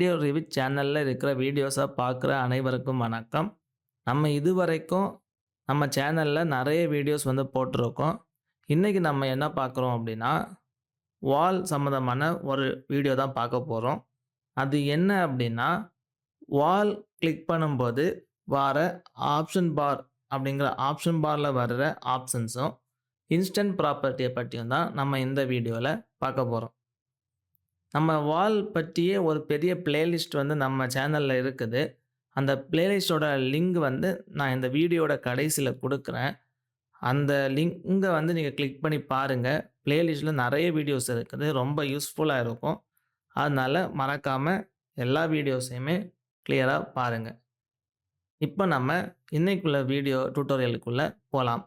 Radio ரிவி சேனலில் இருக்கிற வீடியோஸை பார்க்குற அனைவருக்கும் வணக்கம். நம்ம இதுவரைக்கும் நம்ம சேனலில் நிறைய வீடியோஸ் வந்து போட்டிருக்கோம். இன்றைக்கி நம்ம என்ன பார்க்குறோம் அப்படின்னா வால் சம்மந்தமான ஒரு வீடியோ தான் பார்க்க போகிறோம் அது என்ன அப்படின்னா வால் கிளிக் பண்ணும்போது வர ஆப்ஷன் பார் அப்படிங்கிற ஆப்ஷன் பாரில் வர்ற ஆப்ஷன்ஸும் இன்ஸ்டன்ட் ப்ராப்பர்ட்டியை பற்றியும் தான் நம்ம இந்த வீடியோவில் பார்க்க போகிறோம் நம்ம வால் பற்றியே ஒரு பெரிய பிளேலிஸ்ட் வந்து நம்ம சேனலில் இருக்குது. அந்த பிளேலிஸ்டோட லிங்க் வந்து நான் இந்த வீடியோட கடைசியில் கொடுக்குறேன். அந்த லிங்கை வந்து நீங்கள் கிளிக் பண்ணி பாருங்கள் பிளேலிஸ்ட்டில் நிறைய வீடியோஸ் இருக்குது. ரொம்ப யூஸ்ஃபுல்லாக இருக்கும். அதனால் மறக்காமல் எல்லா வீடியோஸையுமே கிளியராக பாருங்கள் இப்போ நம்ம இன்னைக்குள்ள வீடியோ டியூட்டோரியலுக்குள்ளே போகலாம்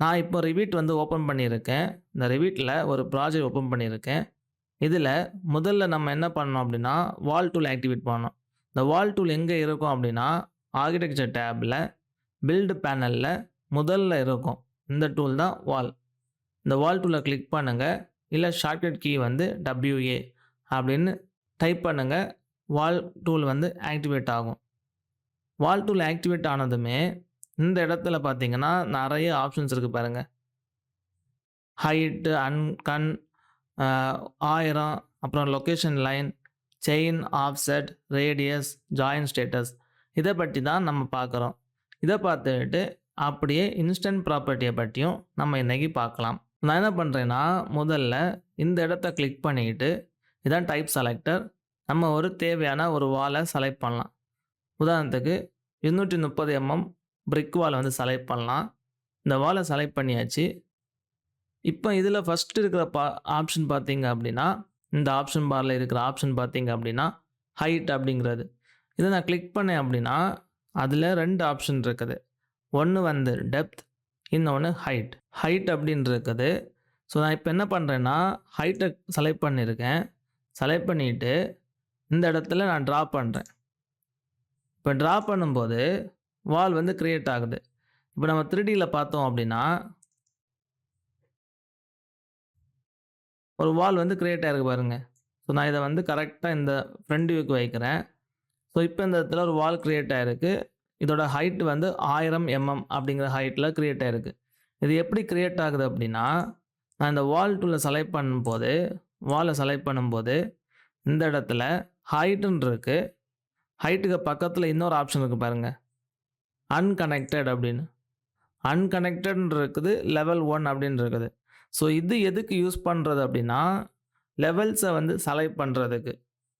நான் இப்போ ரிவீட் வந்து ஓப்பன் பண்ணியிருக்கேன். இந்த ரிவீட்டில் ஒரு ப்ராஜெக்ட் ஓப்பன் பண்ணியிருக்கேன். இதில் முதல்ல நம்ம என்ன பண்ணோம் அப்படின்னா வால் டூல் ஆக்டிவேட் பண்ணோம் இந்த வால் டூல் எங்கே இருக்கும் அப்படின்னா ஆர்கிடெக்சர் டேப்பில் பில்டு பேனலில் முதல்ல இருக்கும். இந்த டூல் தான் வால் இந்த வால் டூலை கிளிக் பண்ணுங்கள் இல்லை ஷார்ட்கட் கீ வந்து டபிள்யூஏ அப்படின்னு டைப் பண்ணுங்கள் வால் டூல் வந்து ஆக்டிவேட் ஆகும். வால் டூல் ஆக்டிவேட் ஆனதுமே இந்த இடத்துல பார்த்தீங்கன்னா நிறைய ஆப்ஷன்ஸ் இருக்குது பாருங்கள் ஹைட்டு அன்கன் ஆயிரம் அப்புறம் location line chain offset radius join status இதை பற்றி தான் நம்ம பார்க்குறோம். இதை பார்த்துட்டு அப்படியே இன்ஸ்டன்ட் ப்ராப்பர்ட்டியை பற்றியும் நம்ம இன்றைக்கி பார்க்கலாம். நான் என்ன பண்ணுறேன்னா முதல்ல இந்த இடத்த கிளிக் பண்ணிக்கிட்டு இதான் டைப் செலக்டர் நம்ம ஒரு தேவையான ஒரு வாலை செலக்ட் பண்ணலாம். உதாரணத்துக்கு இருநூற்றி முப்பது எம்எம் பிரிக் வால் வந்து செலக்ட் பண்ணலாம். இந்த வாலை செலக்ட் பண்ணியாச்சு. இப்போ இதில் ஃபஸ்ட்டு இருக்கிற பா ஆப்ஷன் பார்த்தீங்க அப்படின்னா இந்த ஆப்ஷன் பாரில் இருக்கிற ஆப்ஷன் பார்த்தீங்க அப்படின்னா ஹைட் அப்படிங்கிறது. இதை நான் கிளிக் பண்ணேன் அப்படின்னா அதில் ரெண்டு ஆப்ஷன் இருக்குது. ஒன்று வந்து டெப்த் இன்னொன்று ஹைட் ஹைட் அப்படின்னு இருக்குது. ஸோ நான் இப்போ என்ன பண்ணுறேன்னா ஹைட்டை செலக்ட் பண்ணியிருக்கேன். செலக்ட் பண்ணிவிட்டு இந்த இடத்துல நான் ட்ரா பண்ணுறேன் இப்போ ட்ரா பண்ணும்போது வால் வந்து க்ரியேட் ஆகுது. இப்போ நம்ம த்ரீடியில் பார்த்தோம் அப்படின்னா ஒரு வால் வந்து க்ரியேட் ஆகிருக்கு பாருங்க. ஸோ நான் இதை வந்து கரெக்டாக இந்த ஃப்ரண்ட் வியூக்கு வைக்கிறேன். ஸோ இப்போ இந்த இடத்துல ஒரு வால் க்ரியேட் ஆகிருக்கு இதோட ஹைட் வந்து ஆயிரம் எம்எம் அப்படிங்கிற ஹைட்டில் க்ரியேட் ஆகிருக்கு இது எப்படி க்ரியேட் ஆகுது அப்படின்னா நான் இந்த வால் டூலில் செலக்ட் பண்ணும்போது வாலை செலக்ட் பண்ணும்போது இந்த இடத்துல ஹைட்டுன்னு இருக்குது ஹைட்டுக்கு பக்கத்தில் இன்னொரு ஆப்ஷன் இருக்குது பாருங்கள் அன்கனெக்டட் அப்படின்னு. அன்கனெக்டட்னு இருக்குது லெவல் ஒன் அப்படின்னு இருக்குது. ஸோ இது எதுக்கு யூஸ் பண்ணுறது அப்படின்னா லெவல்ஸை வந்து செலக்ட் பண்ணுறதுக்கு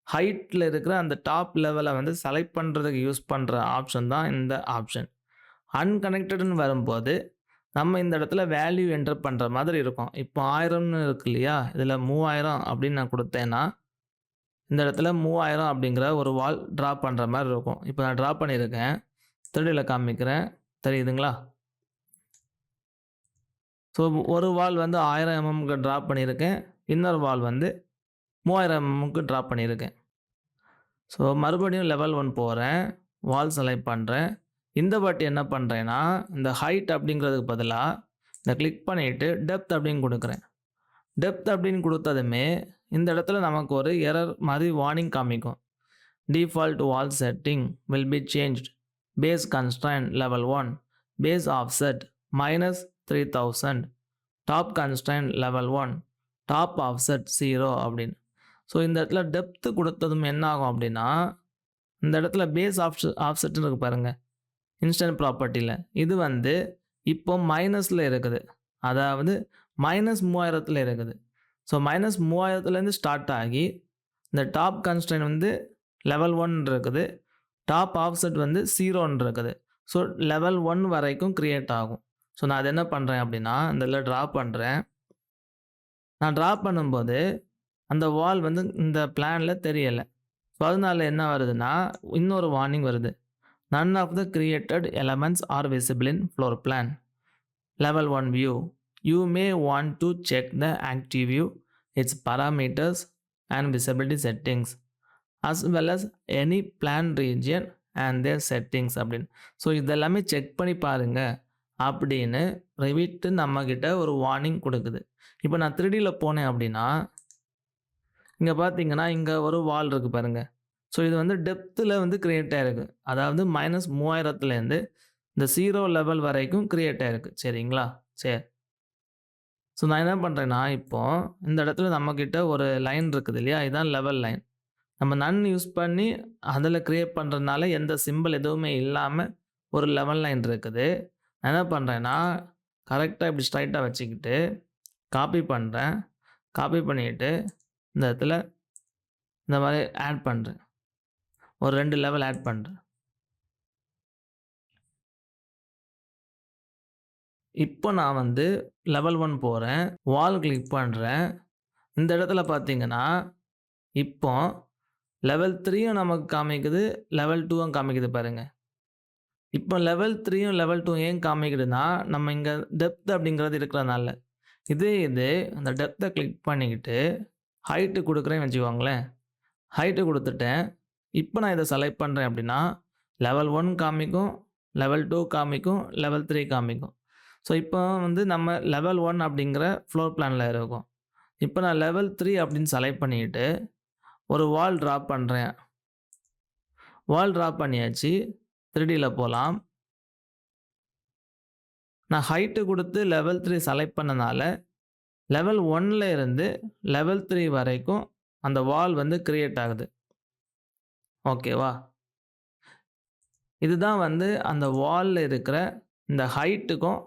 ஹைட்டில் இருக்கிற அந்த டாப் லெவலை வந்து செலக்ட் பண்ணுறதுக்கு யூஸ் பண்ணுற ஆப்ஷன் தான் இந்த ஆப்ஷன் அன்கனெக்டட்னு வரும்போது நம்ம இந்த இடத்துல வேல்யூ என்டர் பண்ணுற மாதிரி இருக்கும். இப்போ ஆயிரம்னு இருக்கு இல்லையா? இதில் மூவாயிரம் அப்படின்னு நான் கொடுத்தேன்னா இந்த இடத்துல மூவாயிரம் அப்படிங்கிற ஒரு வால் ட்ரா பண்ணுற மாதிரி இருக்கும். இப்போ நான் ட்ரா பண்ணியிருக்கேன். திருடியில் காமிக்கிறேன். தெரியுதுங்களா? ஸோ ஒரு வால் வந்து ஆயிரம் எம்எம்க்கு ட்ரா பண்ணியிருக்கேன். இன்னொரு வால் வந்து மூவாயிரம் எம்எம்க்கு ட்ராப் பண்ணியிருக்கேன். ஸோ மறுபடியும் லெவல் ஒன் போகிறேன் வால் செலக்ட் பண்ணுறேன் இந்த வாட்டி என்ன பண்ணுறேன்னா இந்த ஹைட் அப்படிங்கிறதுக்கு பதிலாக இந்த கிளிக் பண்ணிவிட்டு டெப்த் அப்படின்னு கொடுக்குறேன். டெப்த் அப்படின்னு கொடுத்ததுமே இந்த இடத்துல நமக்கு ஒரு எரர் மாதிரி வார்னிங் காமிக்கும். Default wall setting will be change base constant level one base offset minus three thousand top constant level one top offset zero அப்படின்னு. ஸோ இந்த இடத்துல டெப்த்து கொடுத்ததும் என்ன ஆகும் அப்படின்னா இந்த இடத்துல பேஸ் ஆஃப் ஆஃப்செட்னு இருக்கு பாருங்கள் இன்ஸ்டன்ட் ப்ராப்பர்ட்டியில் இது வந்து இப்போ மைனஸில் இருக்குது. அதாவது மைனஸ் மூவாயிரத்தில் இருக்குது. ஸோ மைனஸ் மூவாயிரத்துலேருந்து ஸ்டார்ட் ஆகி இந்த டாப் கன்ஸ்டன்ட் வந்து லெவல் ஒன் இருக்குது. டாப் ஆஃப்செட் வந்து ஜீரோன்னு இருக்குது. ஸோ லெவல் ஒன் வரைக்கும் க்ரியேட் ஆகும். ஸோ நான் அது என்ன பண்ணுறேன் அப்படின்னா இந்த இதில் ட்ரா பண்ணுறேன் நான் ட்ரா பண்ணும்போது அந்த வால் வந்து இந்த பிளானில் தெரியலை. ஸோ அதனால என்ன வருதுன்னா இன்னொரு வார்னிங் வருது. None of the created elements are visible in floor plan level one view you may want to check the active view its parameters and visibility settings as well as any plan region and their settings அப்படின்னு. So இதெல்லாமே check பண்ணி பாருங்கள் அப்படின்னு rivet நம்மக்கிட்ட ஒரு warning கொடுக்குது. இப்போ நான் த்ரீடியில் போனேன் அப்படின்னா இங்கே பார்த்தீங்கன்னா இங்கே ஒரு வால் இருக்குது பாருங்கள் ஸோ இது வந்து டெப்த்தில் வந்து க்ரியேட் ஆகிருக்கு அதாவது மைனஸ் மூவாயிரத்துலேருந்து இந்த ஜீரோ லெவல் வரைக்கும் க்ரியேட் ஆகிருக்கு சரிங்களா? சரி. ஸோ நான் என்ன பண்ணுறேன்னா இப்போ இந்த இடத்துல நம்மக்கிட்ட ஒரு லைன் இருக்குது இல்லையா? இதுதான் லெவல் லைன் நம்ம நன் யூஸ் பண்ணி அதில் க்ரியேட் பண்ணுறதுனால எந்த சிம்பிள் எதுவுமே இல்லாமல் ஒரு லெவல் லைன் இருக்குது. நான் என்ன பண்ணுறேன்னா கரெக்டாக இப்படி ஸ்ட்ரைட்டாக வச்சுக்கிட்டு காப்பி பண்ணுறேன் காப்பி பண்ணிக்கிட்டு இந்த இடத்துல இந்த மாதிரி ஆட் பண்ணுறேன் ஒரு ரெண்டு லெவல் ஆட் பண்ணுறேன் இப்போ நான் வந்து லெவல் ஒன் போகிறேன் வால் கிளிக் பண்ணுறேன் இந்த இடத்துல பார்த்தீங்கன்னா இப்போ லெவல் த்ரீயும் நமக்கு காமிக்குது லெவல் டூவும் காமிக்குது பாருங்கள் இப்போ லெவல் த்ரீயும் லெவல் டூ ஏன் காமிக்குதுன்னா நம்ம இங்கே டெப்த் அப்படிங்கிறது இருக்கிறதுனால. இதே இது அந்த டெப்த்தை கிளிக் பண்ணிக்கிட்டு ஹைட்டு கொடுக்குறேன்னு வச்சுக்கோங்களேன். ஹைட்டு கொடுத்துட்டேன். இப்போ நான் இதை செலக்ட் பண்ணுறேன் அப்படின்னா லெவல் ஒன் காமிக்கும் லெவல் டூ காமிக்கும் லெவல் த்ரீ காமிக்கும். ஸோ இப்போ வந்து நம்ம லெவல் ஒன் அப்படிங்கிற ஃப்ளோர் பிளானில் இருக்கும். இப்போ நான் லெவல் த்ரீ அப்படின்னு செலக்ட் பண்ணிக்கிட்டு ஒரு வால் ட்ரா பண்ணுறேன் வால் ட்ரா பண்ணியாச்சு. த்ரீடியில் போகலாம் நான் ஹைட்டு கொடுத்து லெவல் த்ரீ செலக்ட் பண்ணனால லெவல் ஒன்னில் இருந்து லெவல் த்ரீ வரைக்கும் அந்த வால் வந்து க்ரியேட் ஆகுது. ஓகேவா இதுதான் வந்து அந்த வாலில் இருக்கிற இந்த ஹைட்டுக்கும்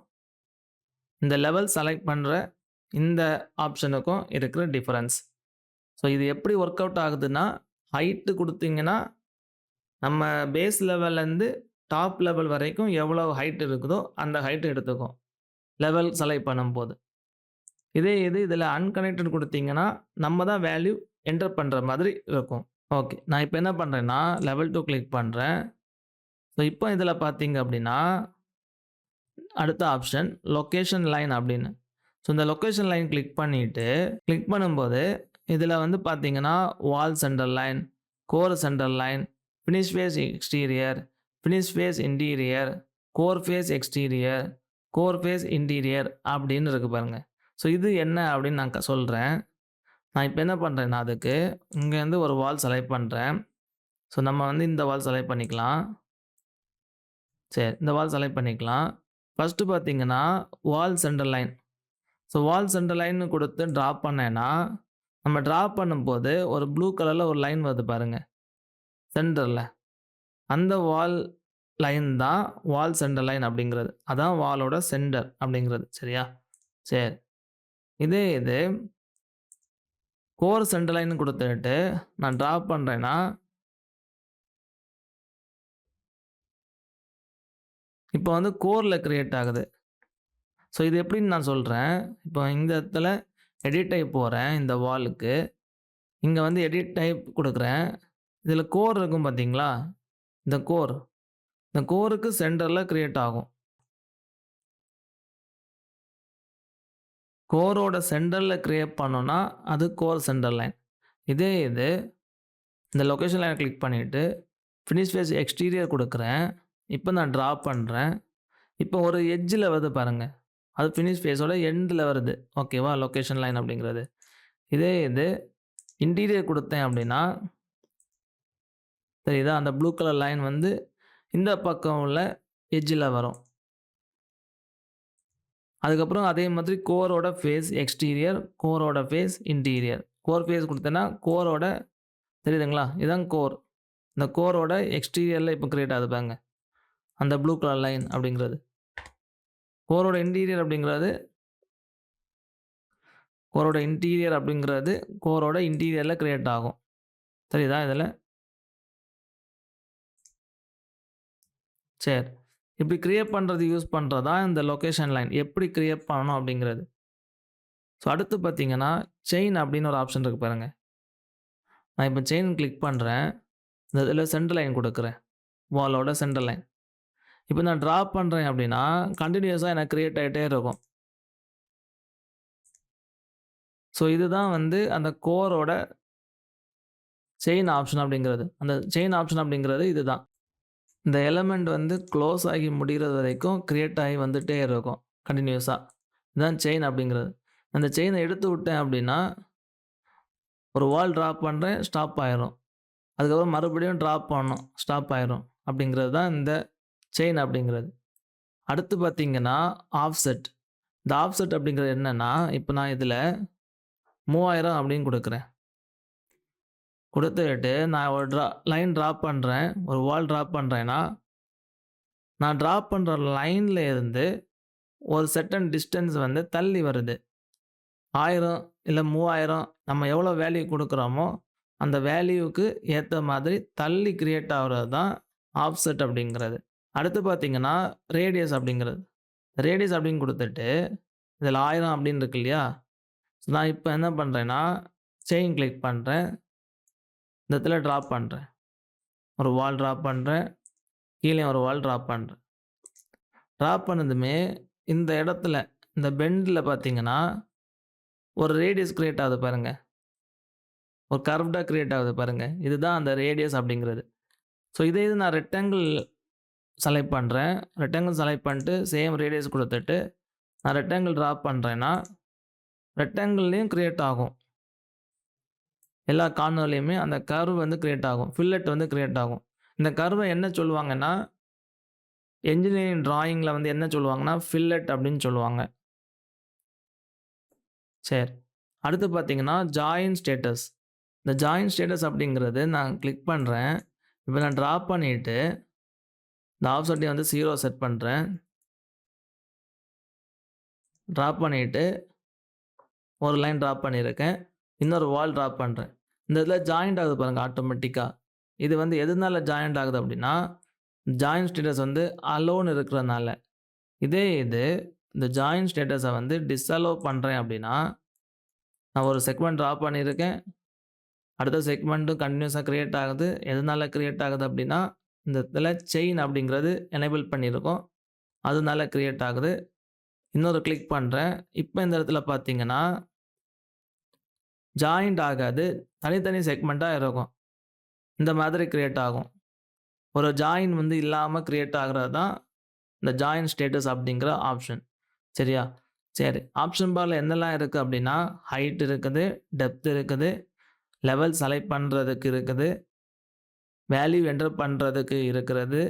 இந்த லெவல் செலக்ட் பண்ணுற இந்த ஆப்ஷனுக்கும் இருக்கிற டிஃப்ரென்ஸ் ஸோ இது எப்படி ஒர்க் அவுட் ஆகுதுன்னா ஹைட்டு கொடுத்தீங்கன்னா நம்ம பேஸ் லெவல்லேருந்து டாப் லெவல் வரைக்கும் எவ்வளோ ஹைட் இருக்குதோ அந்த ஹைட் எடுத்துக்கும். லெவல் செலக்ட் பண்ணும்போது. இதே இது இதில் அன்கனெக்டட் கொடுத்தீங்கன்னா நம்ம தான் வேல்யூ என்டர் பண்ணுற மாதிரி இருக்கும். ஓகே நான் இப்போ என்ன பண்ணுறேன்னா லெவல் டூ கிளிக் பண்ணுறேன் ஸோ இப்போ இதில் பார்த்தீங்க அப்படின்னா அடுத்த ஆப்ஷன் லொக்கேஷன் லைன் அப்படின்னு. ஸோ இந்த லொக்கேஷன் லைன் கிளிக் பண்ணிவிட்டு கிளிக் பண்ணும்போது இதில் வந்து பார்த்தீங்கன்னா wall centre line core centre line finish face exterior finish face interior core face exterior core face interior அப்படின்னு இருக்குது பாருங்கள் ஸோ இது என்ன அப்படின்னு நான் சொல்கிறேன் நான் இப்போ என்ன பண்ணுறேன் நான் அதுக்கு இங்கேருந்து ஒரு வால் செலக்ட் பண்ணுறேன் ஸோ நம்ம வந்து இந்த வால் செலக்ட் பண்ணிக்கலாம். சரி இந்த வால் செலக்ட் பண்ணிக்கலாம். ஃபஸ்ட்டு பார்த்தீங்கன்னா wall centre line so wall centre line கொடுத்து ட்ரா பண்ணேன்னா நம்ம ட்ரா பண்ணும்போது ஒரு ப்ளூ கலரில் ஒரு லைன் வருது பாருங்கள் சென்டரில் அந்த வால் லைன் தான் வால் சென்டர் லைன் அப்படிங்கிறது. அதான் வாலோட சென்டர் அப்படிங்கிறது. சரியா? சரி. இதே இது கோர் சென்டர் லைன் கொடுத்துட்டு நான் ட்ரா பண்ணுறேன்னா இப்போ வந்து கோரில் க்ரியேட் ஆகுது. ஸோ இது எப்படின்னு நான் சொல்கிறேன் இப்போ இந்த இடத்துல எடிட் டைப் போகிறேன் இந்த வாலுக்கு இங்கே வந்து எடிட் டைப் கொடுக்குறேன். இதில் கோர் இருக்கும் பார்த்தீங்களா இந்த கோர் இந்த கோருக்கு சென்டரில் க்ரியேட் ஆகும். கோரோட சென்டரில் க்ரியேட் பண்ணோன்னா அது கோர் சென்டர் லைன் இதே இது இந்த லொக்கேஷன் லைனை கிளிக் பண்ணிவிட்டு ஃபினிஷ் ஃபேஸ் எக்ஸ்டீரியர் கொடுக்குறேன். இப்போ நான் ட்ரா பண்ணுறேன் இப்போ ஒரு எட்ஜில் வருது பாருங்கள் அது ஃபினிஷ் ஃபேஸோட எண்டில் வருது. ஓகேவா லொக்கேஷன் லைன் அப்படிங்கிறது. இதே இது இன்டீரியர் கொடுத்தேன் அப்படின்னா தெரியுதா? அந்த ப்ளூ கலர் லைன் வந்து இந்த பக்கம் உள்ள எஜ்ஜில் வரும். அதுக்கப்புறம் அதே மாதிரி கோரோட ஃபேஸ் எக்ஸ்டீரியர் கோரோட ஃபேஸ் இன்டீரியர் கோர் ஃபேஸ் கொடுத்தேன்னா கோரோட தெரியுதுங்களா? இதுதான் கோர் இந்த கோரோட எக்ஸ்டீரியரில் இப்போ க்ரியேட் ஆகுது பாருங்க. அந்த ப்ளூ கலர் லைன் அப்படிங்கிறது. கோரோட இன்டீரியர் அப்படிங்கிறது கோரோட இன்டீரியர் அப்படிங்கிறது கோரோட இன்டீரியரில் க்ரியேட் ஆகும். சரிதான் இதில் சரி. இப்படி கிரியேட் பண்ணுறது யூஸ் பண்ணுறதா இந்த லொக்கேஷன் லைன் எப்படி கிரியேட் பண்ணணும் அப்படிங்கிறது. ஸோ அடுத்து பார்த்தீங்கன்னா செயின் அப்படின்னு ஒரு ஆப்ஷன் இருக்குது பாருங்கள் நான் இப்போ செயின் கிளிக் பண்ணுறேன் இந்த இதில் சென்டர் லைன் கொடுக்குறேன். வாலோட சென்டர் லைன் இப்போ நான் ட்ரா பண்ணுறேன் அப்படின்னா கண்டினியூஸாக எனக்கு க்ரியேட் ஆகிட்டே இருக்கும். ஸோ இதுதான் வந்து அந்த கோரோட செயின் ஆப்ஷன் அப்படிங்கிறது. அந்த செயின் ஆப்ஷன் அப்படிங்கிறது இதுதான். இந்த எலமெண்ட் வந்து க்ளோஸ் ஆகி முடிகிறது வரைக்கும் க்ரியேட் ஆகி வந்துகிட்டே இருக்கும் கண்டினியூஸாக இதுதான் செயின் அப்படிங்கிறது. அந்த செயினை எடுத்து விட்டேன் அப்படின்னா ஒரு வால் ட்ரா பண்ணுறேன் ஸ்டாப் ஆயிரும். அதுக்கப்புறம் மறுபடியும் ட்ராப் பண்ணணும் ஸ்டாப் ஆயிரும். அப்படிங்கிறது தான் இந்த செயின் அப்படிங்கிறது. அடுத்து பார்த்தீங்கன்னா ஆஃப்செட் இந்த ஆஃப்செட் அப்படிங்கிறது என்னென்னா இப்போ நான் இதில் மூவாயிரம் அப்படின்னு கொடுக்குறேன். கொடுத்துக்கிட்டு நான் ஒரு ட்ரா லைன் ட்ராப் பண்ணுறேன் ஒரு வால் ட்ரா பண்ணுறேன்னா நான் ட்ரா பண்ணுற லைனில் இருந்து ஒரு செட்டன் டிஸ்டன்ஸ் வந்து தள்ளி வருது. ஆயிரம் இல்லை மூவாயிரம் நம்ம எவ்வளோ வேல்யூ கொடுக்குறோமோ அந்த வேல்யூவுக்கு ஏற்ற மாதிரி தள்ளி கிரியேட் ஆகுறது தான் ஆஃப்செட் அப்படிங்கிறது. அடுத்து பார்த்தீங்கன்னா ரேடியஸ் அப்படிங்கிறது. ரேடியஸ் அப்படின்னு கொடுத்துட்டு இதில் ஆயிரம் அப்படின்னு இருக்கு இல்லையா? ஸோ நான் இப்போ என்ன பண்ணுறேன்னா செயின் கிளிக் பண்ணுறேன் இந்த இடத்துல ட்ராப் பண்ணுறேன் ஒரு வால் ட்ராப் பண்ணுறேன் கீழே ஒரு வால் ட்ராப் பண்ணுறேன் ட்ராப் பண்ணதுமே இந்த இடத்துல இந்த பெண்டில் பார்த்தீங்கன்னா ஒரு ரேடியஸ் க்ரியேட் ஆகுது பாருங்க. ஒரு கர்வ்டாக க்ரியேட் ஆகுது பாருங்கள் இதுதான் அந்த ரேடியஸ் அப்படிங்கிறது. ஸோ இதே இது நான் ரெக்டாங்கிள் செலக்ட் பண்ணுறேன் ரெக்டாங்கிள் செலக்ட் பண்ணிட்டு சேம் ரேடியஸ் கொடுத்துட்டு நான் ரெக்டாங்கிள் ட்ராப் பண்ணுறேன்னா ரெக்டாங்கிள்லேயும் க்ரியேட் ஆகும். எல்லா கார்னர்லேயுமே அந்த கர்வ் வந்து க்ரியேட் ஆகும். ஃபில்லட் வந்து க்ரியேட் ஆகும். இந்த கர்வை என்ன சொல்லுவாங்கன்னா என்ஜினியரிங் ட்ராயிங்கில் வந்து என்ன சொல்லுவாங்கன்னா ஃபில்லட் அப்படின்னு சொல்லுவாங்க. சரி. அடுத்து பார்த்தீங்கன்னா ஜாயின் ஸ்டேட்டஸ் இந்த ஜாயின் ஸ்டேட்டஸ் அப்படிங்கிறது நான் கிளிக் பண்ணுறேன் இப்போ நான் ட்ராப் பண்ணிவிட்டு இந்த ஆப்செட்டை வந்து ஜீரோ செட் பண்ணுறேன் ட்ராப் பண்ணிவிட்டு ஒரு லைன் ட்ராப் பண்ணியிருக்கேன். இன்னொரு வால் ட்ராப் பண்ணுறேன் இந்த இதில் ஜாயிண்ட் ஆகுது பாருங்கள் ஆட்டோமேட்டிக்காக இது வந்து எதனால ஜாயிண்ட் ஆகுது அப்படின்னா ஜாயின் ஸ்டேட்டஸ் வந்து அலோன் இருக்கிறதுனால. இதே இது இந்த ஜாயின் ஸ்டேட்டஸை வந்து டிஸ்அலோவ் பண்ணுறேன் அப்படின்னா நான் ஒரு செக்மெண்ட் ட்ராப் பண்ணியிருக்கேன். அடுத்த செக்மெண்ட்டும் கண்டினியூஸாக க்ரியேட் ஆகுது. எதனால க்ரியேட் ஆகுது அப்படின்னா இந்த இதில் செயின் அப்படிங்கிறது எனேபிள் பண்ணியிருக்கோம். அதனால க்ரியேட் ஆகுது. இன்னொரு கிளிக் பண்ணுறேன் இப்போ இந்த இடத்துல பார்த்தீங்கன்னா ஜாயிண்ட் ஆகாது. தனித்தனி செக்மெண்ட்டாக இருக்கும். இந்த மாதிரி க்ரியேட் ஆகும். ஒரு ஜாயின் வந்து இல்லாமல் க்ரியேட் ஆகிறது தான் இந்த ஜாயின் ஸ்டேட்டஸ் அப்படிங்கிற ஆப்ஷன் சரியா? சரி. ஆப்ஷன் பாரில் என்னெல்லாம் இருக்குது அப்படின்னா ஹைட் இருக்குது டெப்த் இருக்குது லெவல் செலக்ட் பண்ணுறதுக்கு இருக்குது வேல்யூ என்டர் பண்ணுறதுக்கு இருக்கிறது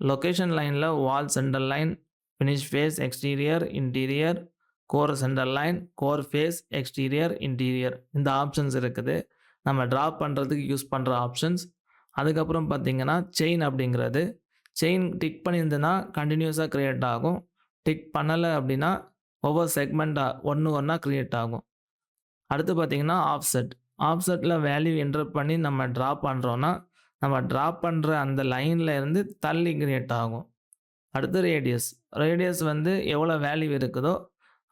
லொக்கேஷன் லைனில் wall centre line finish face exterior interior core centre line core face exterior interior இந்த ஆப்ஷன்ஸ் இருக்குது. நம்ம ட்ராப் பண்ணுறதுக்கு யூஸ் பண்ணுற ஆப்ஷன்ஸ் அதுக்கப்புறம் பார்த்தீங்கன்னா செயின் அப்படிங்கிறது. செயின் டிக் பண்ணியிருந்ததுன்னா கண்டினியூஸாக க்ரியேட் ஆகும். டிக் பண்ணலை அப்படின்னா ஒவ்வொரு செக்மெண்ட்டாக ஒன்று ஒன்றா க்ரியேட் ஆகும். அடுத்து பார்த்திங்கன்னா ஆஃப்செட் ஆஃப்செட்டில் வேல்யூ என்டர் பண்ணி நம்ம ட்ராப் பண்ணுறோன்னா நம்ம ட்ராப் பண்ணுற அந்த லைனில் இருந்து தள்ளி கிரியேட் ஆகும். அடுத்து ரேடியஸ் ரேடியஸ் வந்து எவ்வளோ வேல்யூ இருக்குதோ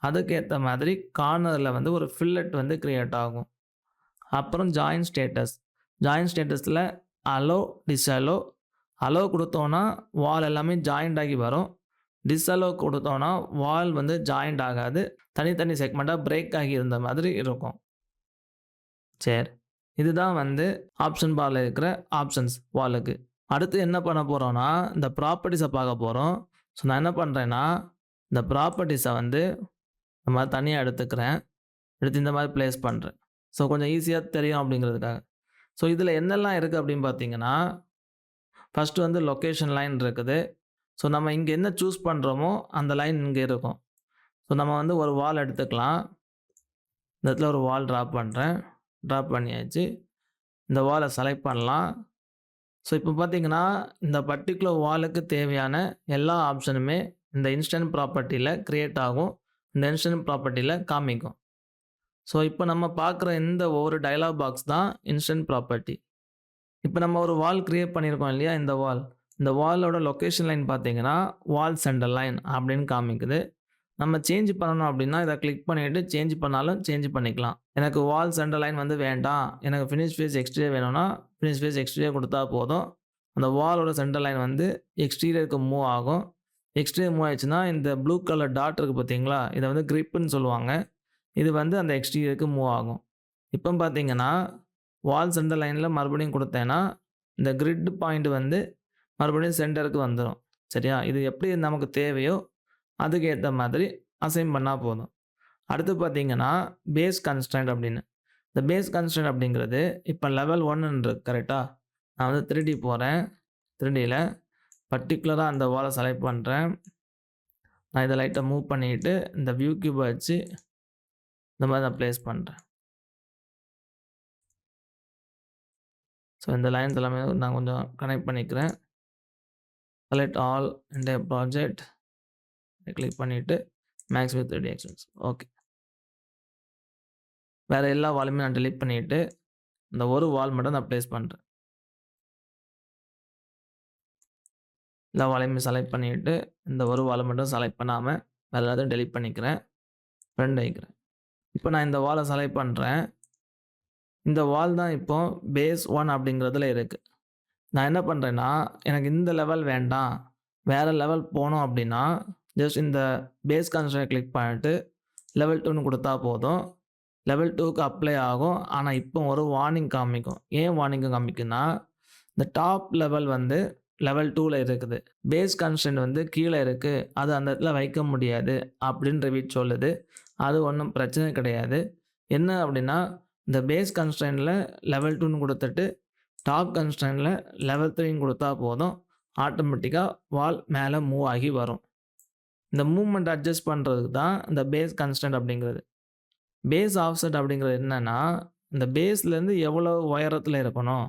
அதுக்கேற்ற மாதிரி கார்னரில் வந்து ஒரு ஃபில்லட் வந்து க்ரியேட் ஆகும். அப்புறம் ஜாயின் ஸ்டேட்டஸ் ஜாயின் ஸ்டேட்டஸில் அலோ டிஸ்அலோ அலோ கொடுத்தோன்னா வால் எல்லாமே ஜாயிண்ட் ஆகி வரும். டிஸ்அலோ கொடுத்தோன்னா வால் வந்து ஜாயிண்ட் ஆகாது. தனித்தனி செக்மெண்ட்டாக பிரேக் ஆகி இருந்த மாதிரி இருக்கும். சரி. இதுதான் வந்து ஆப்ஷன் பாரில் இருக்கிற ஆப்ஷன்ஸ் வாலுக்கு அடுத்து என்ன பண்ண போகிறோன்னா இந்த ப்ராப்பர்ட்டிஸை பார்க்க போகிறோம் ஸோ நான் என்ன பண்ணுறேன்னா இந்த ப்ராப்பர்ட்டிஸை வந்து இந்த மாதிரி தனியாக எடுத்துக்கிறேன். எடுத்து இந்த மாதிரி ப்ளேஸ் பண்ணுறேன் ஸோ கொஞ்சம் ஈஸியாக தெரியும் அப்படிங்கிறதுக்காக. ஸோ இதில் என்னெல்லாம் இருக்குது அப்படின்னு பார்த்தீங்கன்னா ஃபஸ்ட்டு வந்து லொக்கேஷன் லைன் இருக்குது. ஸோ நம்ம இங்கே என்ன சூஸ் பண்ணுறோமோ அந்த லைன் இங்கே இருக்கும். ஸோ நம்ம வந்து ஒரு வால் எடுத்துக்கலாம். இந்த இடத்துல ஒரு வால் ட்ராப் பண்ணுறேன் ட்ராப் பண்ணியாச்சு. இந்த வாலை செலக்ட் பண்ணலாம். ஸோ இப்போ பார்த்தீங்கன்னா இந்த பர்டிகுலர் வாலுக்கு தேவையான எல்லா ஆப்ஷனுமே இந்த இன்ஸ்டன்ட் ப்ராப்பர்ட்டியில் க்ரியேட் ஆகும். இந்த இன்ஸ்டன்ட் ப்ராப்பர்ட்டியில் காமிக்கும். ஸோ இப்போ நம்ம பார்க்குற இந்த ஒவ்வொரு டயலாக் பாக்ஸ் தான் இன்ஸ்டன்ட் ப்ராப்பர்ட்டி இப்போ நம்ம ஒரு வால் க்ரியேட் பண்ணியிருக்கோம் இல்லையா இந்த வால் இந்த வாலோட லொக்கேஷன் லைன் பார்த்தீங்கன்னா வால் சென்டர் லைன் அப்படின்னு காமிக்குது. நம்ம சேஞ்ச் பண்ணணும் அப்படின்னா இதை கிளிக் பண்ணிவிட்டு சேஞ்ச் பண்ணாலும் சேஞ்ச் பண்ணிக்கலாம். எனக்கு வால் சென்டர் லைன் வந்து வேண்டாம். எனக்கு ஃபினிஷ் ஃபேஸ் எக்ஸ்டீரியர் வேணும்னா ஃபினிஷ் ஃபேஸ் எக்ஸ்டீரியர் கொடுத்தா போதும். அந்த வாலோட சென்டர் லைன் வந்து எக்ஸ்டீரியருக்கு மூவ் ஆகும். எக்ஸ்ட்ரீம் மூவ் ஆயிடுச்சுன்னா இந்த ப்ளூ கலர் டாட் இருக்குது பார்த்தீங்களா இதை வந்து கிரிப்புன்னு சொல்லுவாங்க. இது வந்து அந்த எக்ஸ்டீரியருக்கு மூவ் ஆகும். இப்போ பார்த்தீங்கன்னா வால் சென்டர் லைனில் மறுபடியும் கொடுத்தேன்னா இந்த கிரிட் பாயிண்ட் வந்து மறுபடியும் சென்டருக்கு வந்துடும் சரியா? இது எப்படி நமக்கு தேவையோ அதுக்கு ஏற்ற மாதிரி அசைன் பண்ணால் போதும். அடுத்து பார்த்தீங்கன்னா பேஸ் கன்ஸ்டன்ட் அப்படின்னு. இந்த பேஸ் கன்ஸ்டன்ட் அப்படிங்கிறது இப்போ லெவல் 1ன்னு இருக்கு நான் வந்து 3D போறேன். 3Dல பர்டிகுலராக அந்த வாலை செலக்ட் பண்ணுறேன் நான் இதை லைட்டாக மூவ் பண்ணிக்கிட்டு இந்த வியூ கியூப வச்சு இந்த மாதிரி நான் ப்ளேஸ் பண்ணுறேன் ஸோ இந்த லைன்ஸ் எல்லாமே நான் கொஞ்சம் கனெக்ட் பண்ணிக்கிறேன். செலக்ட் ஆல் இந்த ப்ராஜெக்ட் கிளிக் பண்ணிவிட்டு max with 3D extents okay. வேறு எல்லா வாலுமே நான் டெலீட் பண்ணிவிட்டு இந்த ஒரு வால் மட்டும் நான் ப்ளேஸ் பண்ணுறேன் எல்லா வாலையுமே செலக்ட் பண்ணிவிட்டு இந்த ஒரு வாலை மட்டும் செலக்ட் பண்ணாமல் வேறு எல்லாத்தையும் டெலீட் பண்ணிக்கிறேன். ஃப்ரெண்ட் வைக்கிறேன் இப்போ நான் இந்த வாலை செலக்ட் பண்ணுறேன் இந்த வால் தான் இப்போ பேஸ் ஒன் அப்படிங்கிறதுல இருக்குது நான் என்ன பண்ணுறேன்னா எனக்கு இந்த லெவல் வேண்டாம். வேறு லெவல் போனோம் அப்படின்னா, ஜஸ்ட் இந்த பேஸ் கன்ஸ்ட்ரக்ட் கிளிக் பண்ணிட்டு, லெவல் டூன்னு கொடுத்தா போதும். லெவல் டூக்கு அப்ளை ஆகும். ஆனால் இப்போ ஒரு வார்னிங் காமிக்கும். ஏன் வார்னிங் காமிக்குன்னா இந்த டாப் லெவல் வந்து லெவல் டூவில் இருக்குது. பேஸ் கன்ஸ்டன்ட் வந்து கீழே இருக்குது அது அந்த இடத்துல வைக்க முடியாது அப்படின்னு ரிவீட் சொல்லுது. அது ஒன்றும் பிரச்சனை கிடையாது. என்ன அப்படின்னா, இந்த பேஸ் கன்ஸ்ட்ரெயின்ட்ல லெவல் டூன்னு கொடுத்துட்டு டாப் கன்ஸ்ட்ரெயின்ட்ல லெவல் த்ரீன்னு கொடுத்தா போதும். ஆட்டோமேட்டிக்காக வால் மேலே மூவ் ஆகி வரும். இந்த மூமெண்ட் அட்ஜஸ்ட் பண்ணுறதுக்கு தான் இந்த பேஸ் கன்ஸ்டன்ட் அப்படிங்கிறது. பேஸ் ஆஃப்செட் அப்படிங்கிறது என்னென்னா இந்த பேஸ்லேருந்து எவ்வளோ உயரத்தில் இருக்கணும்?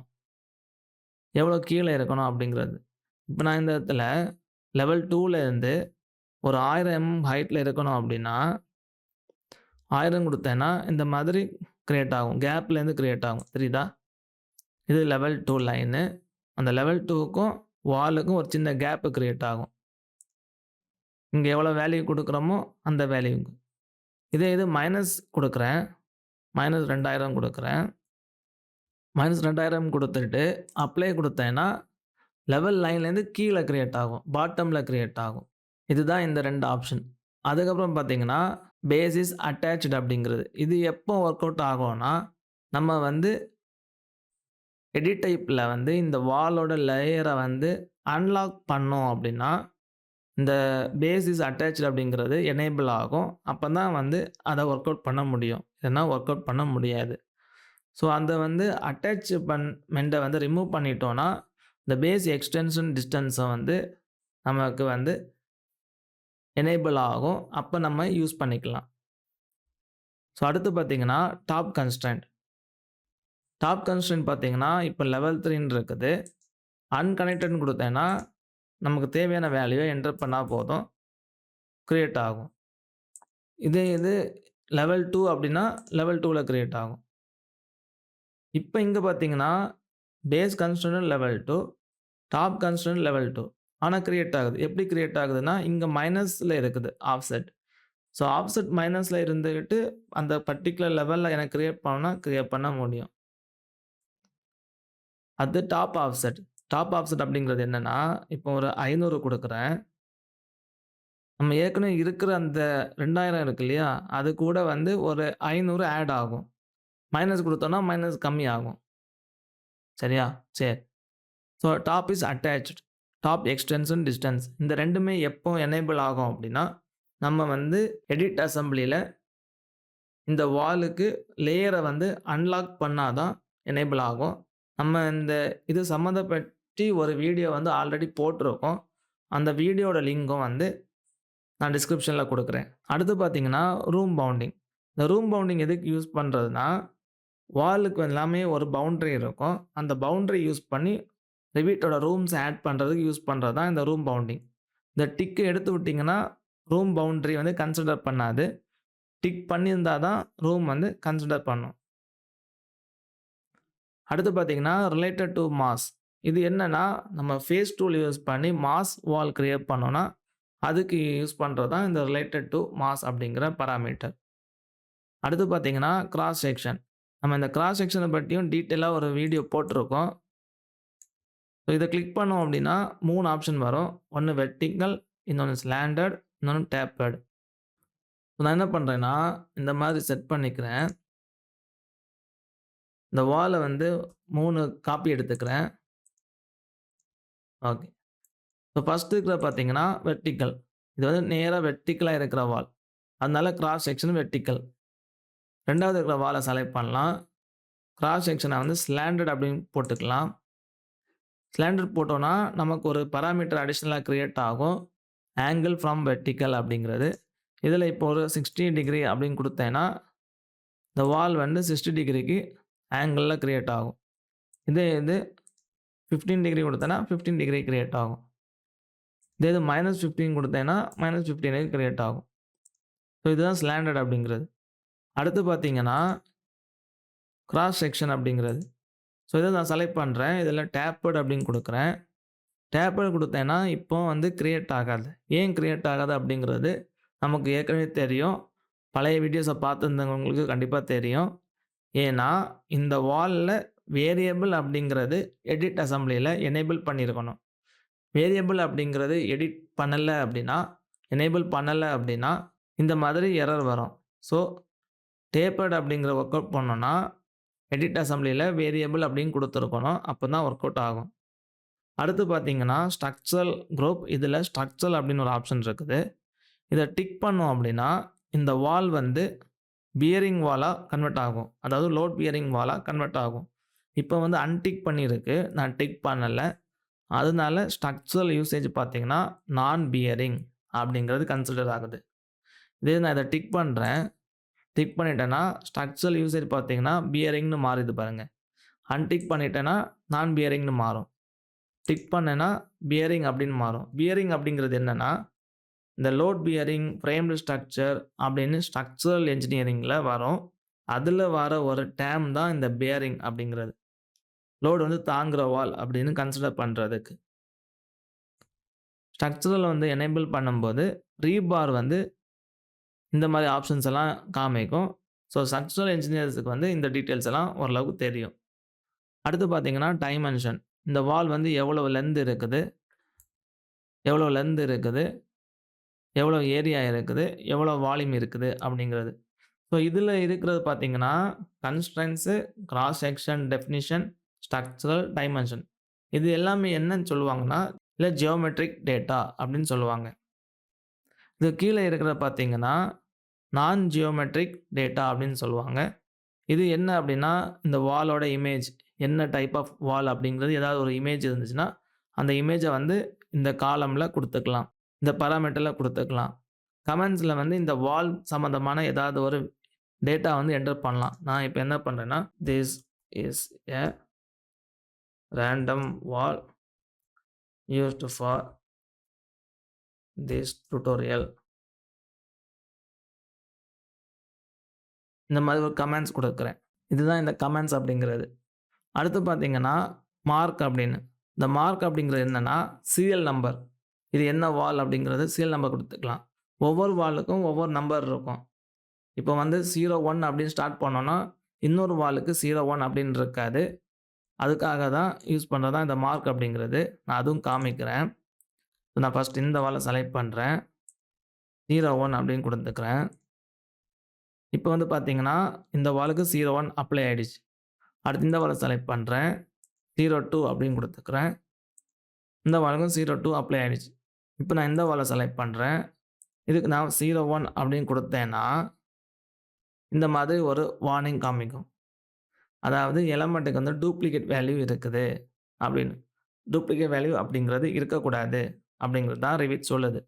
எவ்வளோ கீழே இருக்கணும் அப்படிங்கிறது. இப்போ நான் இந்த இடத்துல லெவல் டூலேருந்து ஒரு ஆயிரம் எம்.எம் ஹைட்டில் இருக்கணும் அப்படின்னா ஆயிரம் கொடுத்தேன்னா இந்த மாதிரி க்ரியேட் ஆகும். கேப்லேருந்து க்ரியேட் ஆகும். தெரியுதா? இது லெவல் டூ லைனு. அந்த லெவல் டூக்கும் வாலுக்கும் ஒரு சின்ன கேப்பு க்ரியேட் ஆகும். இங்கே எவ்வளோ வேல்யூ கொடுக்குறோமோ அந்த வேல்யூங்க இதே இது மைனஸ் கொடுக்குறேன் மைனஸ் ரெண்டாயிரம் கொடுக்குறேன் மைனஸ் ரெண்டாயிரம் கொடுத்துட்டு அப்ளை கொடுத்தேன்னா லெவல் லைன்லேருந்து கீழே க்ரியேட் ஆகும். பாட்டமில் க்ரியேட் ஆகும். இதுதான் இந்த ரெண்டு ஆப்ஷன். அதுக்கப்புறம் பார்த்தீங்கன்னா, பேசிஸ் அட்டாச்சு அப்படிங்கிறது. இது எப்போ ஒர்க் அவுட் ஆகும்னா, நம்ம வந்து எடிட் டைப்பில் வந்து இந்த வாலோட லேயரை வந்து அன்லாக் பண்ணோம் அப்படின்னா, இந்த பேசிஸ் அட்டாச்சு அப்படிங்கிறது எனேபிள் ஆகும். அப்போ தான் வந்து அதை ஒர்க் அவுட் பண்ண முடியும். இல்லைன்னா ஒர்க் அவுட் பண்ண முடியாது. ஸோ அந்த வந்து அட்டாச்மென்ட்ட வந்து ரிமூவ் பண்ணிட்டோன்னா இந்த பேஸ் எக்ஸ்டென்ஷன் டிஸ்டன்ஸை வந்து நமக்கு வந்து எனேபிள் ஆகும். அப்போ நம்ம யூஸ் பண்ணிக்கலாம். ஸோ அடுத்து பார்த்தீங்கன்னா, டாப் கன்ஸ்டன்ட் டாப் கன்ஸ்டன்ட் பார்த்தீங்கன்னா, இப்போ லெவல் த்ரீன்னு இருக்குது. அன்கனெக்டட்னு கொடுத்தேன்னா நமக்கு தேவையான வேல்யூவ என்டர் பண்ணால் போதும். க்ரியேட் ஆகும். இதே இது லெவல் டூ அப்படின்னா, லெவல் டூவில் கிரியேட் ஆகும். இப்போ இங்கே பார்த்தீங்கன்னா, base constant level two top constant level two ஆனால் கிரியேட் ஆகுது. எப்படி கிரியேட் ஆகுதுன்னா, இங்கே மைனஸில் இருக்குது ஆஃப்செட். ஸோ ஆஃப்செட் மைனஸில் இருந்துக்கிட்டு அந்த பர்ட்டிகுலர் லெவலில் எனக்கு கிரியேட் பண்ணால் கிரியேட் பண்ண முடியும். அது டாப் ஆஃப்செட். டாப் ஆப்செட் அப்படிங்கிறது என்னென்னா இப்போ ஒரு ஐநூறு கொடுக்குறேன் நம்ம ஏற்கனவே இருக்கிற அந்த 2000 இருக்கு இல்லையா? அது கூட வந்து ஒரு ஐநூறு ஆட் ஆகும். மைனஸ் கொடுத்தோன்னா மைனஸ் கம்மி ஆகும். சரியா? சரி. So top is attached. Top extension distance. இந்த ரெண்டுமே எப்போ எனேபிள் ஆகும் அப்படின்னா, நம்ம வந்து எடிட் அசம்பிளியில் இந்த வாலுக்கு லேயரை வந்து அன்லாக் பண்ணாதான் எனேபிள் ஆகும். நம்ம இந்த இது சம்மந்தப்பட்டு ஒரு வீடியோ வந்து ஆல்ரெடி போட்டிருக்கோம். அந்த வீடியோட லிங்க்கும் வந்து நான் டிஸ்கிரிப்ஷனில் கொடுக்குறேன் அடுத்து பார்த்தீங்கன்னா, ரூம் பவுண்டிங். இந்த ரூம் பவுண்டிங் எதுக்கு யூஸ் பண்ணுறதுனா வாலுக்கு எல்லாமே ஒரு பவுண்ட்ரி இருக்கும். அந்த பவுண்ட்ரி யூஸ் பண்ணி இந்த வீட்டோட ரூம்ஸ் ஆட் பண்ணுறதுக்கு யூஸ் பண்ணுறது தான் இந்த ரூம் பவுண்டிங். இந்த டிக்கு எடுத்து விட்டிங்கன்னா ரூம் பவுண்ட்ரி வந்து கன்சிடர் பண்ணாது. டிக் பண்ணியிருந்தா தான் ரூம் வந்து கன்சிடர் பண்ணும். அடுத்து பார்த்தீங்கன்னா, ரிலேட்டட் டூ மாஸ். இது என்னென்னா நம்ம ஃபேஸ் டூல் யூஸ் பண்ணி மாஸ் வால் க்ரியேட் பண்ணோன்னா அதுக்கு யூஸ் பண்ணுறது தான் இந்த ரிலேட்டட் டூ மாஸ் அப்படிங்கிற பராமீட்டர் அடுத்து பார்த்தீங்கன்னா, கிராஸ் செக்ஷன். நம்ம இந்த கிராஸ் செக்ஷனை பற்றியும் டீட்டெயிலாக ஒரு வீடியோ போட்டிருக்கோம். ஸோ இதை கிளிக் பண்ணோம் அப்படின்னா, மூணு ஆப்ஷன் வரும். ஒன்று வெர்டிக்கல் இன்னொன்று ஸ்லாண்டட், இன்னொன்று டேப்பர்ட். நான் என்ன பண்ணுறேன்னா இந்த மாதிரி செட் பண்ணிக்கிறேன். இந்த வாலை வந்து மூணு காப்பி எடுத்துக்கிறேன். ஓகே. இப்போ ஃபர்ஸ்ட் இருக்கிற பார்த்தீங்கன்னா, வெர்டிகல். இது வந்து நேராக வெர்டிக்கலாக இருக்கிற வால். அதனால கிராஸ் செக்ஷன் வெர்டிக்கல் ரெண்டாவது இருக்கிற வாலை செலக்ட் பண்ணலாம். கிராஸ் செக்ஷனை வந்து ஸ்லாண்டட் அப்படின்னு போட்டுக்கலாம். ஸ்லாண்டட் போட்டோன்னா நமக்கு ஒரு பராமீட்டர் அடிஷ்னலாக க்ரியேட் ஆகும். ஆங்கிள் ஃப்ரம் வெர்டிக்கல் அப்படிங்கிறது. இதில் இப்போ ஒரு சிக்ஸ்டி டிகிரி அப்படின்னு கொடுத்தேன்னா இந்த வால் வந்து சிக்ஸ்டி டிகிரிக்கு ஆங்கிளில் க்ரியேட் ஆகும். இதே இது ஃபிஃப்டீன் டிகிரி கொடுத்தேன்னா ஃபிஃப்டீன் டிகிரி க்ரியேட் ஆகும். இதே இது மைனஸ் ஃபிஃப்டீன் கொடுத்தேன்னா மைனஸ் ஃபிஃப்டீனுக்கு க்ரியேட் ஆகும். ஸோ இதுதான் ஸ்லாண்டட் அப்படிங்கிறது. அடுத்து பார்த்தீங்கன்னா கிராஸ் செக்ஷன் அப்படிங்கிறது. ஸோ இதை நான் செலக்ட் பண்ணுறேன் இதில் டேப்பட் அப்படின்னு கொடுக்குறேன். டேப்பட் கொடுத்தேன்னா இப்போ வந்து க்ரியேட் ஆகாது. ஏன் க்ரியேட் ஆகாது அப்படிங்கிறது நமக்கு ஏற்கனவே தெரியும். பழைய வீடியோஸை பார்த்துருந்தவங்களுக்கு கண்டிப்பாக தெரியும். ஏன்னா இந்த வாலில் வேரியபிள் அப்படிங்கிறது எடிட் அசம்பிளியில் எனேபிள் பண்ணியிருக்கணும். வேரியபிள் அப்படிங்கிறது எடிட் பண்ணலை அப்படின்னா எனேபிள் பண்ணலை அப்படின்னா இந்த மாதிரி எரர் வரும். ஸோ டேப்பர்ட் அப்படிங்கிற ஒர்க் அவுட் பண்ணோன்னா எடிட் அசம்பிளியில் வேரியபிள் அப்படின்னு கொடுத்துருக்கணும். அப்போ தான் ஒர்க் அவுட் ஆகும். அடுத்து பார்த்தீங்கன்னா ஸ்ட்ரக்சரல் குரூப் இதில் ஸ்ட்ரக்சரல் அப்படின்னு ஒரு ஆப்ஷன் இருக்குது. இதை டிக் பண்ணோம் அப்படின்னா இந்த வால் வந்து பியரிங் வாலாக கன்வெர்ட் ஆகும். அதாவது லோட் பியரிங் வாலாக கன்வெர்ட் ஆகும். இப்போ வந்து அன்டிக் பண்ணியிருக்கு. நான் டிக் பண்ணலை. அதனால ஸ்ட்ரக்சரல் யூசேஜ் பார்த்தீங்கன்னா நான் பியரிங் அப்படிங்கிறது கன்சிடர் ஆகுது. இதே நான் இதை டிக் பண்ணுறேன் டிக் பண்ணிட்டேன்னா ஸ்ட்ரக்சரல் யூசேஜ் பார்த்தீங்கன்னா பியரிங்னு மாறுது பாருங்கள் அன்டிக் பண்ணிட்டேன்னா நான் பியரிங்னு மாறும். டிக் பண்ணேன்னா பியரிங் அப்படின்னு மாறும். பியரிங் அப்படிங்கிறது என்னென்னா இந்த லோட் பியரிங் ஃப்ரேம்டு ஸ்ட்ரக்சர் அப்படின்னு ஸ்ட்ரக்சரல் என்ஜினியரிங்கில் வரும். அதில் வர ஒரு டேம் தான் இந்த பியரிங் அப்படிங்கிறது. லோடு வந்து தாங்குற வால் அப்படின்னு கன்சிடர் பண்ணுறதுக்கு ஸ்ட்ரக்சரல் வந்து எனேபிள் பண்ணும்போது ரீபார் வந்து இந்த மாதிரி ஆப்ஷன்ஸ் எல்லாம் காமிக்கும். ஸோ ஸ்ட்ரக்சரல் இன்ஜினியர்ஸுக்கு வந்து இந்த டீட்டெயில்ஸ் எல்லாம் ஓரளவுக்கு தெரியும். அடுத்து பார்த்தீங்கன்னா டைமென்ஷன் இந்த வால் வந்து எவ்வளோ லென்த் இருக்குது? எவ்வளோ லென்த் இருக்குது? எவ்வளோ ஏரியா இருக்குது? எவ்வளோ வால்யூம் இருக்குது? அப்படிங்கிறது. ஸோ இதில் இருக்கிறது பார்த்தீங்கன்னா constraints cross section definition structural dimension இது எல்லாமே என்னன்னு சொல்லுவாங்கன்னா இல்லை ஜியோமெட்ரிக் டேட்டா அப்படின்னு சொல்லுவாங்க. இது கீழே இருக்கிற பார்த்தீங்கன்னா நான் ஜியோமெட்ரிக் டேட்டா அப்படின்னு சொல்லுவாங்க. இது என்ன அப்படின்னா இந்த வாலோட இமேஜ் என்ன டைப் ஆஃப் வால் அப்படிங்கிறது ஏதாவது ஒரு இமேஜ் இருந்துச்சுன்னா அந்த இமேஜை வந்து இந்த காலமில் கொடுத்துக்கலாம். இந்த பராமீட்டரில் கொடுத்துக்கலாம். கமெண்ட்ஸில் வந்து இந்த வால் சம்மந்தமான ஏதாவது ஒரு டேட்டா வந்து என்டர் பண்ணலாம். நான் இப்போ என்ன பண்ணுறேன்னா this is a random wall used for this tutorial. இந்த மாதிரி ஒரு கமெண்ட்ஸ் கொடுக்குறேன். இதுதான் இந்த கமெண்ட்ஸ் அப்படிங்கிறது. அடுத்து பார்த்தீங்கன்னா மார்க் அப்படின்னு. இந்த மார்க் அப்படிங்கிறது என்னென்னா சீரியல் நம்பர் இது என்ன வால் அப்படிங்கிறது சீரியல் நம்பர் கொடுத்துக்கலாம். ஒவ்வொரு வாலுக்கும் ஒவ்வொரு நம்பர் இருக்கும். இப்போ வந்து ஜீரோ ஒன் அப்படின்னு ஸ்டார்ட் பண்ணோன்னா இன்னொரு வாலுக்கு ஜீரோ ஒன் அப்படின்னு இருக்காது. அதுக்காக தான் யூஸ் பண்ணுறது தான் இந்த மார்க் அப்படிங்கிறது. நான் அதுவும் காமிக்கிறேன். நான் ஃபஸ்ட் இந்த வாலை செலக்ட் பண்ணுறேன் ஜீரோ ஒன் அப்படின்னு கொடுத்துக்கிறேன் இப்போ வந்து பார்த்தீங்கன்னா இந்த வாலுக்கு ஜீரோ ஒன் அப்ளை ஆகிடுச்சு அடுத்து இந்த வாலை செலக்ட் பண்ணுறேன் ஜீரோ டூ அப்படின்னு கொடுத்துக்கிறேன் இந்த வாலுக்கும் ஜீரோ டூ அப்ளை ஆகிடுச்சு இப்போ நான் இந்த வாலை செலக்ட் பண்ணுறேன் இதுக்கு நான் ஜீரோ ஒன் அப்படின்னு கொடுத்தேன்னா இந்த மாதிரி ஒரு வார்னிங் காமிக்கும். அதாவது எலமெண்ட்டுக்கு வந்து டூப்ளிகேட் வேல்யூ இருக்குது அப்படின்னு. டூப்ளிகேட் வேல்யூ அப்படிங்கிறது இருக்கக்கூடாது. அப்படிங்கிறது தான் ரிவிட் சொல்லுது.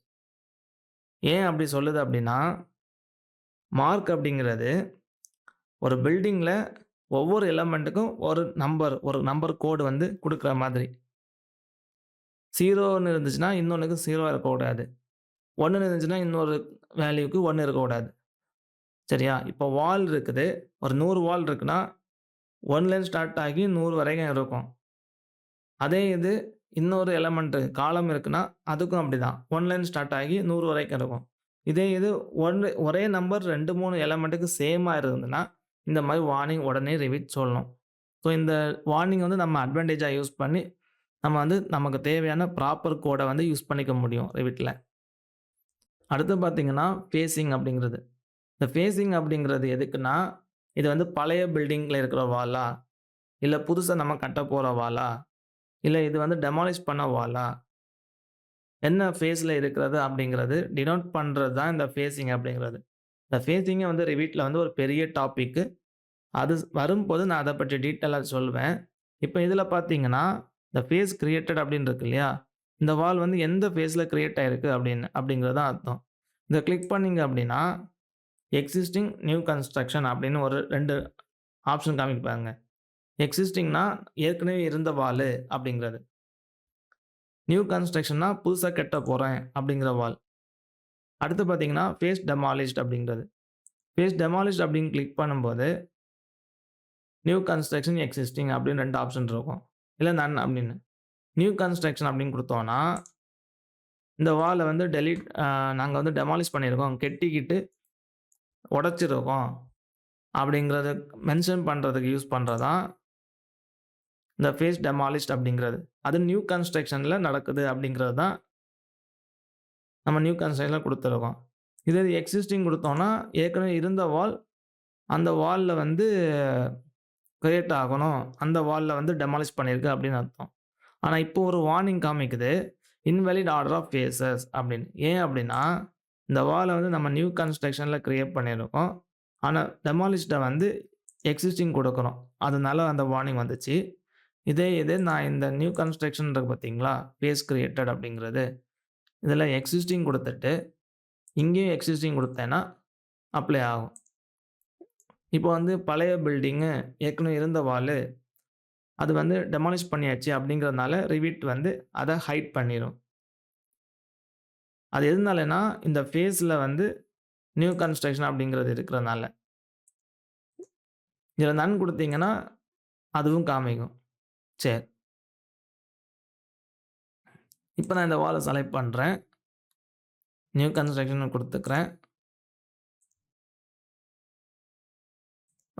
ஏன் அப்படி சொல்லுது அப்படின்னா மார்க் அப்படிங்கிறது ஒரு பில்டிங்கில் ஒவ்வொரு எலமெண்ட்டுக்கும் ஒரு நம்பர் ஒரு நம்பர் கோடு வந்து கொடுக்குற மாதிரி. ஜீரோன்னு இருந்துச்சுன்னா இன்னொன்றுக்கு ஜீரோ இருக்கக்கூடாது. ஒன்று இருந்துச்சுன்னா இன்னொரு வேல்யூக்கு ஒன்று இருக்கக்கூடாது. சரியா? இப்போ வால் இருக்குது. ஒரு நூறு வால் இருக்குன்னா ஒன்லேருந்து ஸ்டார்ட் ஆகி நூறு வரைக்கும் இருக்கும். அதே இது இன்னொரு எலமெண்ட்டு காலம் இருக்குன்னா அதுக்கும் அப்படி தான் ஒன்லைன் ஸ்டார்ட் ஆகி நூறு வரைக்கும் இருக்கும். இதே இது ஒன் ஒரே நம்பர் ரெண்டு மூணு எலமெண்ட்டுக்கு சேமாக இருந்ததுன்னா இந்த மாதிரி வார்னிங் உடனே ரிவிட் சொல்லணும். ஸோ இந்த வார்னிங் வந்து நம்ம அட்வான்டேஜாக யூஸ் பண்ணி நம்ம வந்து நமக்கு தேவையான ப்ராப்பர் கோடை வந்து யூஸ் பண்ணிக்க முடியும் ரிவிட்டில் அடுத்து பார்த்திங்கன்னா ஃபேஸிங் அப்படிங்கிறது. இந்த ஃபேஸிங் அப்படிங்கிறது எதுக்குன்னா இது வந்து பழைய பில்டிங்கில் இருக்கிற வாலா இல்லை புதுசாக நம்ம கட்ட போகிற வாலா இல்லை இது வந்து டெமாலிஷ் பண்ண வாலா என்ன ஃபேஸில் இருக்கிறது அப்படிங்கிறது டினோட் பண்ணுறது தான் இந்த ஃபேஸிங் அப்படிங்கிறது இந்த ஃபேஸிங்கை வந்து ரிவீட்டில் வந்து ஒரு பெரிய டாப்பிக்கு அது வரும்போது நான் அதை பற்றி டீட்டெயிலாக சொல்லுவேன். இப்போ இதில் பார்த்தீங்கன்னா, இந்த ஃபேஸ் கிரியேட்டட் அப்படின்னு இருக்கு இல்லையா? இந்த வால் வந்து எந்த ஃபேஸில் கிரியேட் ஆகிருக்கு அப்படின்னு அப்படிங்கிறது தான் அர்த்தம். இந்த கிளிக் பண்ணிங்க அப்படின்னா, எக்ஸிஸ்டிங், நியூ கன்ஸ்ட்ரக்ஷன் அப்படின்னு ஒரு ரெண்டு ஆப்ஷன் காமிப்பாங்க எக்ஸிஸ்டிங்னா ஏற்கனவே இருந்த வால் அப்படிங்கிறது. நியூ கன்ஸ்ட்ரக்ஷன்னா புதுசாக கெட்ட போகிறேன் அப்படிங்கிற வால். அடுத்து பார்த்தீங்கன்னா, ஃபேஸ் டெமாலிஷ்ட் அப்படிங்கிறது. ஃபேஸ் டெமாலிஷ்ட் அப்படின்னு கிளிக் பண்ணும்போது நியூ கன்ஸ்ட்ரக்ஷன், எக்ஸிஸ்டிங் அப்படின்னு ரெண்டு ஆப்ஷன் இருக்கும். இல்லை நன் அப்படின்னு. நியூ கன்ஸ்ட்ரக்ஷன் அப்படின்னு கொடுத்தோன்னா இந்த வாலை வந்து டெலிட் நாங்கள் வந்து டெமாலிஷ் பண்ணியிருக்கோம். கெட்டிக்கிட்டு உடச்சிருக்கோம் அப்படிங்கிறத மென்ஷன் பண்ணுறதுக்கு யூஸ் பண்ணுறதான் இந்த ஃபேஸ் டெமாலிஸ்ட் அப்படிங்கிறது. அது நியூ கன்ஸ்ட்ரக்ஷனில் நடக்குது அப்படிங்கிறது தான் நம்ம நியூ கன்ஸ்ட்ரக்ஷனில் கொடுத்துருக்கோம் இதே இது எக்ஸிஸ்டிங் கொடுத்தோன்னா ஏற்கனவே இருந்த வால், அந்த வாலில் வந்து கிரியேட் ஆகணும். அந்த வாலில் வந்து டெமாலிஷ் பண்ணியிருக்கு அப்படின்னு அர்த்தம். ஆனால் இப்போ ஒரு வார்னிங் காமிக்குது. இன்வாலிட் ஆர்டர் ஆஃப் ஃபேஸஸ் அப்படின்னு. ஏன் அப்படின்னா, இந்த வாலை வந்து நம்ம நியூ கன்ஸ்ட்ரக்ஷனில் க்ரியேட் பண்ணியிருக்கோம். ஆனால் டெமாலிஸ்ட்டை வந்து எக்ஸிஸ்டிங் கொடுக்குறோம் அதனால அந்த வார்னிங் வந்துச்சு. இதே இது நான் இந்த நியூ கன்ஸ்ட்ரக்ஷன் இருக்கு பார்த்தீங்களா? ஃபேஸ் கிரியேட்டட் அப்படிங்கிறது. இதில் எக்ஸிஸ்டிங் கொடுத்துட்டு இங்கேயும் எக்ஸிஸ்டிங் கொடுத்தேன்னா அப்ளை ஆகும். இப்போ வந்து பழைய பில்டிங்கு, ஏற்கனவே இருந்த வாலு, அது வந்து டெமாலிஷ் பண்ணியாச்சு அப்படிங்கிறதுனால ரிவிட் வந்து அதை ஹைட் பண்ணிடும் அது எதுனாலனா இந்த ஃபேஸில் வந்து நியூ கன்ஸ்ட்ரக்ஷன் அப்படிங்கிறது இருக்கிறனால. இதில் நன் கொடுத்தீங்கன்னா அதுவும் காமிக்கும். சரி. இப்போ நான் இந்த வாலை செலக்ட் பண்ணுறேன் நியூ கன்ஸ்ட்ரக்ஷன் கொடுத்துக்கிறேன்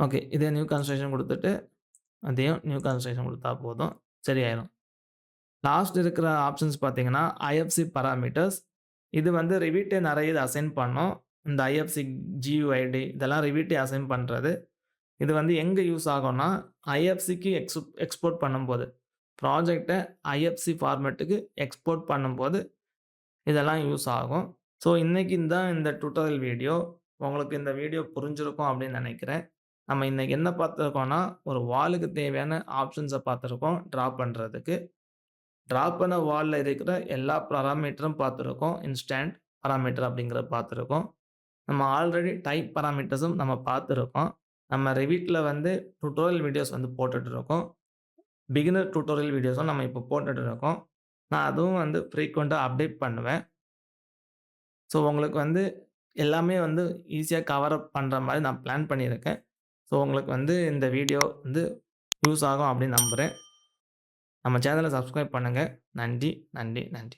ஓகே. இதே நியூ கன்ஸ்ட்ரக்ஷன் கொடுத்துட்டு அதையும் நியூ கன்ஸ்ட்ரக்ஷன் கொடுத்தா போதும். சரியாயிடும் லாஸ்ட் இருக்கிற ஆப்ஷன்ஸ் பார்த்தீங்கன்னா, ஐஎஃப்சி பாராமீட்டர்ஸ். இது வந்து ரிவிட்டே நிறைய இது அசைன் பண்ணும். இந்த ஐஎஃப்சி, ஜியூஐடி இதெல்லாம் ரிவிட்டே அசைன் பண்ணுறது இது வந்து எங்கே யூஸ் ஆகும்னா, ஐஎஃப்சிக்கு எக்ஸ் எக்ஸ்போர்ட் பண்ணும்போது, ப்ராஜெக்டை ஐஎஃப்சி ஃபார்மேட்டுக்கு எக்ஸ்போர்ட் பண்ணும்போது, இதெல்லாம் யூஸ் ஆகும். ஸோ இன்றைக்கி தான் இந்த டுட்டோரியல் வீடியோ. உங்களுக்கு இந்த வீடியோ புரிஞ்சிருக்கும் அப்படின்னு நினைக்கிறேன் நம்ம இன்றைக்கி என்ன பார்த்துருக்கோம்னா, ஒரு வாலுக்கு தேவையான ஆப்ஷன்ஸை பார்த்துருக்கோம், ட்ரா பண்ணுறதுக்கு ட்ரா பண்ண வாலில் இருக்கிற எல்லா பராமீட்டரும் பார்த்துருக்கோம். இன்ஸ்டன்ட் பராமீட்டர் அப்படிங்கிறத பார்த்துருக்கோம். நம்ம ஆல்ரெடி டைப் பராமீட்டர்ஸும் நம்ம பார்த்துருக்கோம். நம்ம ரிவிட்ல வந்து டுட்டோரியல் வீடியோஸ் வந்து போட்டுட்டு இருக்கோம். பிகினர் டுட்டோரியல் வீடியோஸும் நம்ம இப்போ போட்டுட்டு இருக்கோம். நான் அதுவும் வந்து ஃப்ரீக்வென்ட்டா அப்டேட் பண்ணுவேன். ஸோ உங்களுக்கு வந்து எல்லாமே வந்து ஈஸியாக கவர் அப் பண்ணுற மாதிரி நான் பிளான் பண்ணியிருக்கேன். ஸோ உங்களுக்கு வந்து இந்த வீடியோ வந்து யூஸ் ஆகும் அப்படின்னு நம்புகிறேன் நம்ம சேனலை சப்ஸ்கிரைப் பண்ணுங்கள் நன்றி, நன்றி, நன்றி.